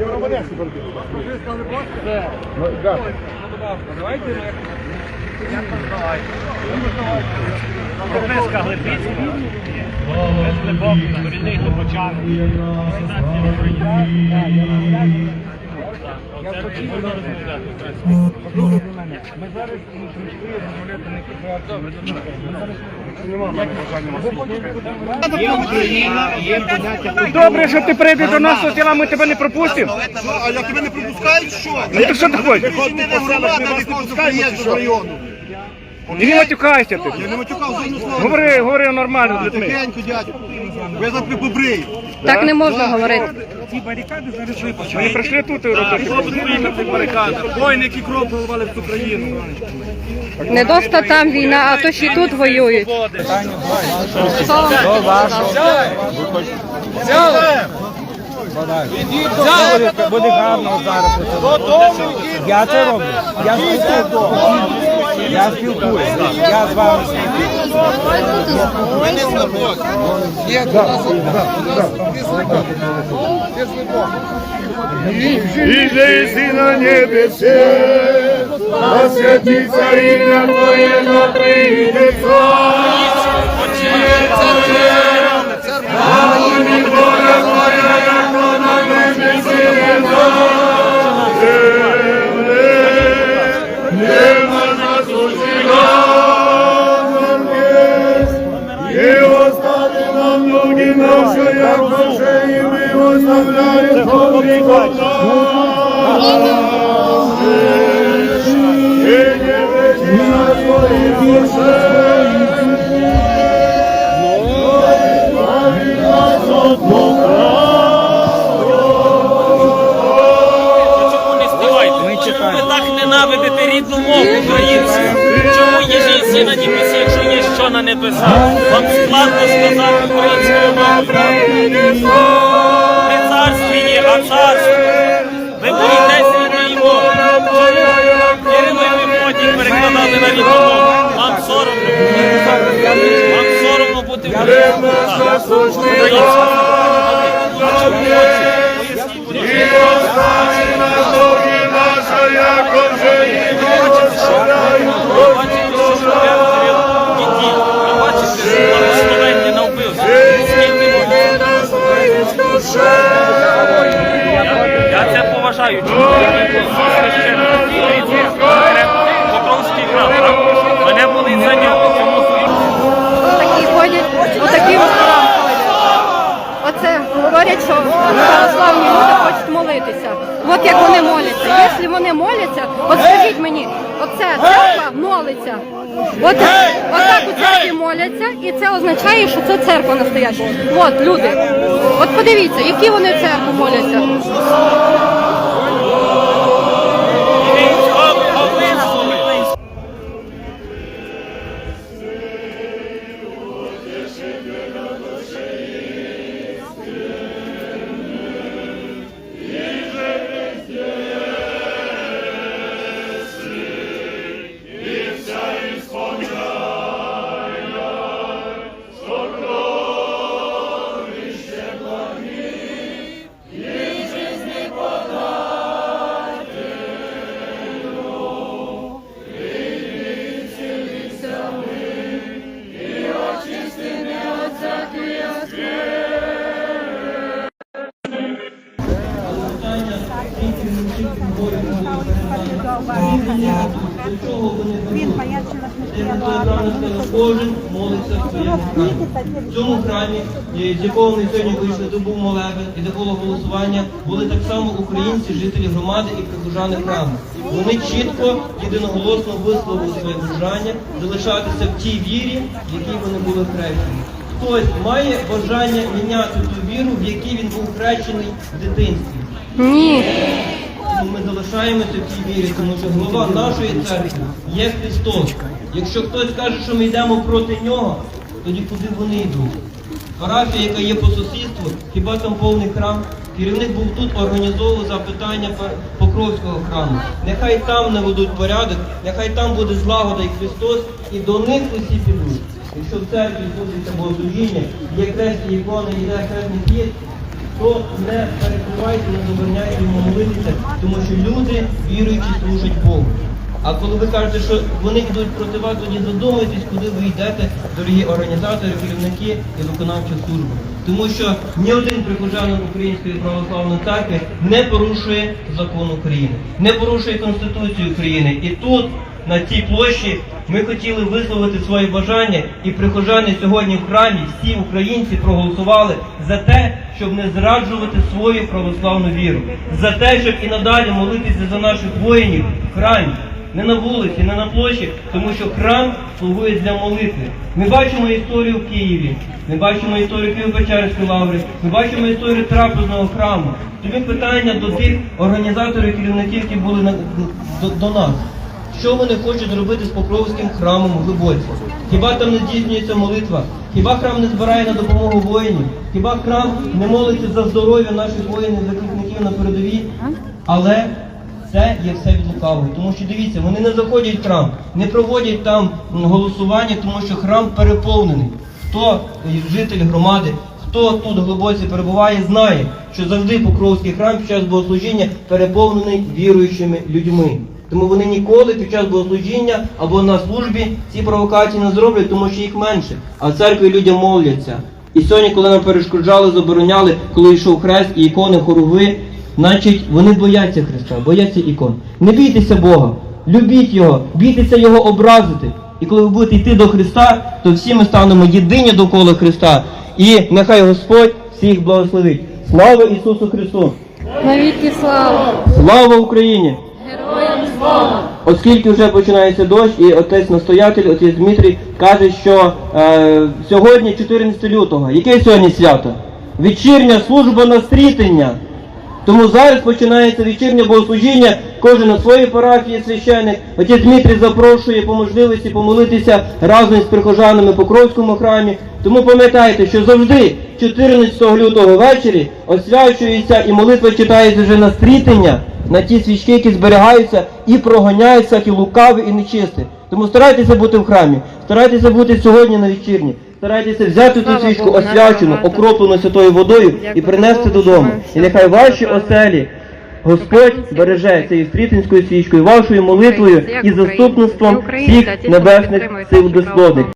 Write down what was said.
Євромонетки борги. Ну, да. Прописка Глибицького. Корінний глибочан. Організація України. Не розмовляти. Ми зараз не прийшли розмовляти на ситуацію. Добре, що ти прийдеш до нас, то ми тебе не пропустимо. А як тебе не пропускають, що? Ну то що ти хочеш? Ти не громада, не пропускають з району. Не матюкайся ти. Я не матюкав жодного слова. Говори, говори нормально з людьми. Тихенько, дядько. Ви за тебе. Так не можна говорити. Ці барикади зараз. Ми не прийшли тут і робити. Воїни, які кров проливали в цю країну. Не доста там війна, а то ще й тут воюють. Що вам Буде гарно зараз. Я це роблю. Я спілкуюся. Я спілкуюся. Я з вами Іди си на небесе, а святиться ім'я Твоє, но прийде І ноги як і ми оставляємо Тобі І не веди ви так ненавидите рідну мову українську? Чому є жінці на небесі, якщо є що на небесах? Вам складно сказати? Не царстві є, а царство. Ви боїтесь рідної мови. Кирило і Мефодій перекладали на рідну мову. Вам соромно. Вам соромно бути українською. А чому хочете? Поясніть, будь ласка. Це поважаю. Покровський храм. Мене були за нього. Чому такі ходять, отакі в ходять. Оце говорять, що православні люди хочуть молитися. От як вони моляться. Якщо вони моляться, от скажіть мені, оце церква молиться. От, отак у церкві моляться, і це означає, що це церква настояща. От люди. От подивіться, які вони в церкву моляться. Він пояснює, Кожен молиться своєму храмі. В цьому храмі, з якого ми сьогодні вийшли, де був молебен і де було голосування, були так само українці, жителі громади і прихожани храму. Вони чітко, єдиноголосно висловили своє бажання залишатися в тій вірі, в якій вони були хрещені. Хтось має бажання міняти ту віру, в якій він був хрещений в дитинстві. Ні. Тому ми залишаємося в тій вірі, тому що голова нашої церкви є Христос. Якщо хтось каже, що ми йдемо проти нього, тоді куди вони йдуть? Парафія, яка є по сусідству, хіба там повний храм? Керівник був тут, організовував запитання Покровського храму. Нехай там наведуть порядок, нехай там буде злагода і Христос, і до них усі підуть. Якщо в церкві відбудеться богослужіння, є хресні ікони, йде хресний хід, то не перекривайте, не забороняйте йому молитися, тому що люди віруючі служать Богу. А коли ви кажете, що вони йдуть проти вас, тоді задумайтесь, куди ви йдете, дорогі організатори, керівники і виконавча служба. Тому що ні один прихожанин Української православної церкви не порушує закон України, не порушує Конституцію України. І тут, на цій площі, ми хотіли висловити своє бажання, і прихожани сьогодні в храмі, всі українці проголосували за те, щоб не зраджувати свою православну віру, за те, щоб і надалі молитися за наших воїнів в храмі не на вулиці, не на площі, тому що храм слугує для молитви. Ми бачимо історію в Києві, ми бачимо історію Києво-Печерської лаври, ми бачимо історію трапезного храму. Тобі питання до тих організаторів, керівників, які були на, до, до нас. Що вони хочуть зробити з Покровським храмом у Глибоці? Хіба там не здійснюється молитва? Хіба храм не збирає на допомогу воїнів? Хіба храм не молиться за здоров'я наших воїнів, захисників на передовій? Але це є все від лукавого. Тому що дивіться, вони не заходять в храм, не проводять там голосування, тому що храм переповнений. Хто житель громади, хто тут в глибоці перебуває, знає, що завжди Покровський храм під час богослужіння переповнений віруючими людьми. Тому вони ніколи під час богослужіння або на службі ці провокації не зроблять, тому що їх менше. А в церкві людям моляться. І сьогодні, коли нам перешкоджали, забороняли, коли йшов хрест і ікони хоругви, Значить, вони бояться Христа, бояться ікон. Не бійтеся Бога, любіть Його, бійтеся Його образити. І коли ви будете йти до Христа, то всі ми станемо єдині довкола Христа. І нехай Господь всіх благословить. Слава Ісусу Христу! Навіки слава! Слава Україні! Оскільки вже починається дощ, і отець настоятель, отець Дмитрій, каже, що е, сьогодні 14 лютого. Яке сьогодні свято? Вечірня служба настрітення. Тому зараз починається вечірнє богослужіння, кожен на своїй парафії священик. Отець Дмитрій запрошує по можливості помолитися разом з прихожанами по Кровському храмі. Тому пам'ятайте, що завжди 14 лютого ввечері освячується і молитва читається вже на стрітення, на ті свічки, які зберігаються і проганяють всякі лукаві і нечисті. Тому старайтеся бути в храмі, старайтеся бути сьогодні на вечірні. Старайтеся взяти ту свічку освячену, окроплену святою водою і принести додому. І нехай ваші оселі Господь береже цією стрітинською свічкою, вашою молитвою і заступництвом всіх небесних сил безплодних.